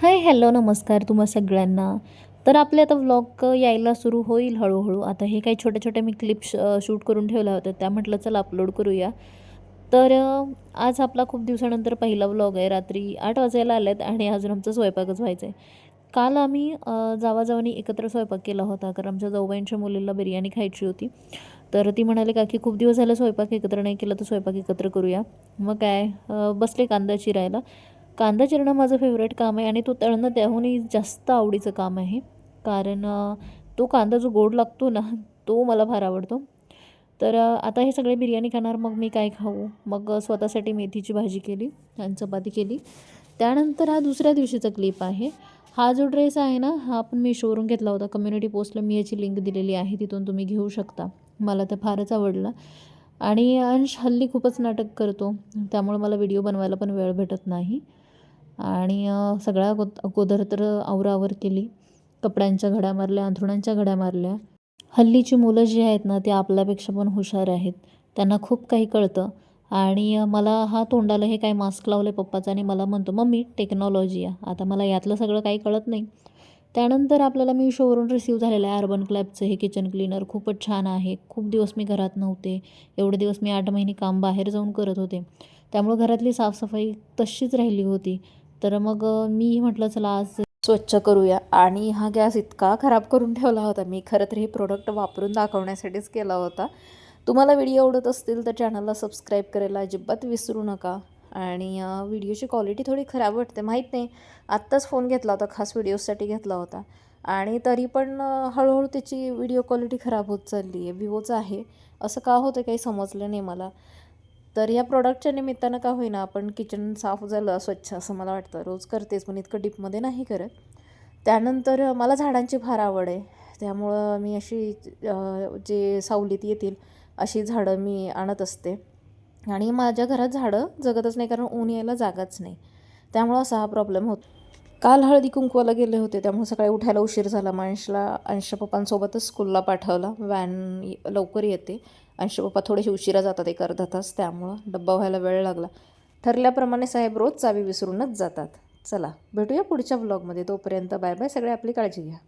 Hi hello नमस्कार तुम्हा सगळ्यांना. तर आपले आता व्लॉग यायला सुरू होईल हळूहळू. आता हे काही छोट्या छोट्या मी क्लिप्स शूट करून ठेवल्या होत्या त्या म्हटलं चला अपलोड करूया. तर आज आपला खूप दिवसानंतर पहिला व्लॉग आहे. रात्री आठ वाजायला आल्यात आणि अजून आमचा स्वयंपाकच व्हायचा आहे काल आम्ही जावाजावानी एकत्र स्वयंपाक केला होता कारण आमच्या जाऊबाईंच्या मुलीला बिर्याणी खायची होती. तर ती म्हणाले का की खूप दिवस झालं स्वयंपाक एकत्र नाही केला तर स्वयंपाक एकत्र करूया. मग काय बसले कांदा चिरायला. कांदा चिरणं माझं फेवरेट काम आहे आणि तो तळणं त्याहूनही जास्त आवडीचं काम आहे. कारण तो कांदा जो गोड लागतो ना तो मला फार आवडतो. तर आता हे सगळे बिर्याणी खाणार मग मी काय खाऊ? मग स्वतःसाठी मेथीची भाजी केली आणि चपाती केली. त्यानंतर हा दुसऱ्या दिवशीचा क्लिप आहे. हा जो ड्रेस आहे ना हा आपण मीशोवरून घेतला होता. कम्युनिटी पोस्टला मी याची लिंक दिलेली आहे तिथून तुम्ही घेऊ शकता. मला तर फारच आवडला. आणि अंश हल्ली खूपच नाटक करतो. त्यामुळे मला व्हिडिओ बनवायला पण वेळ भेटत नाही. आणि सगळ्या अगो अगोदर तर आवरावर केली. कपड्यांच्या घड्या मारल्या अंथरुणांच्या घड्या मारल्या. हल्लीची मुलं जी आहेत ना ती आपल्यापेक्षा पण हुशार आहेत. त्यांना खूप काही कळतं. आणि मला हा तोंडाला हे काय मास्क लावलं पप्पाचा आणि मला म्हणतो मम्मी टेक्नॉलॉजी आहे आता मला यातलं सगळं काही कळत नाही. त्यानंतर आपल्याला मी शोवरून रिसीव झालेलं आहे अर्बन क्लॅबचं हे किचन क्लीनर खूपच छान आहे. खूप दिवस मी घरात नव्हते. एवढे दिवस मी आठ महिने काम बाहेर जाऊन करत होते. त्यामुळं घरातली साफसफाई तशीच राहिली होती. तर मग मी म्हटलं चला आज स्वच्छ करूया. आणि हा गॅस इतका खराब करून ठेवला होता. मी खरं तर हे प्रोडक्ट वापरून दाखवण्यासाठीच केला होता. तुम्हाला व्हिडिओ आवडत असतील तर चॅनलला सबस्क्राईब करायला अजिबात विसरू नका. आणि व्हिडिओची क्वालिटी थोडी खराब वाटते माहीत नाही. आत्ताच फोन घेतला होता खास व्हिडिओसाठी घेतला होता. आणि तरी पण हळूहळू त्याची व्हिडिओ क्वालिटी खराब होत चालली आहे विवोचं आहे. असं का होतं काही समजलं नाही मला. तर या प्रॉडक्टच्या निमित्तानं का होईना आपण किचन साफ झालं स्वच्छ असं मला वाटतं. रोज करतेच पण इतकं डीपमध्ये नाही करत. त्यानंतर मला झाडांची फार आवड आहे. त्यामुळं मी अशी जे सावलीत येतील अशी झाडं मी आणत असते. आणि माझ्या घरात झाडं जगतच नाही कारण ऊन यायला जागाच नाही. त्यामुळं असा हा प्रॉब्लेम होतो काल हळदी कुंकवाला गेले होते त्यामुळे सकाळी उठायला उशीर झाला. मग अंशला अंशपप्पांसोबतच स्कूलला पाठवला. व्हॅन लवकर येते. अंश पप्पा थोडेसे उशिरा जातात एक अर्धा तास. त्यामुळं डब्बा व्हायला वेळ लागला. ठरल्याप्रमाणे साहेब रोज चावी विसरूनच जातात. चला भेटूया पुढच्या व्लॉगमध्ये तोपर्यंत बाय बाय. सगळे आपली काळजी घ्या.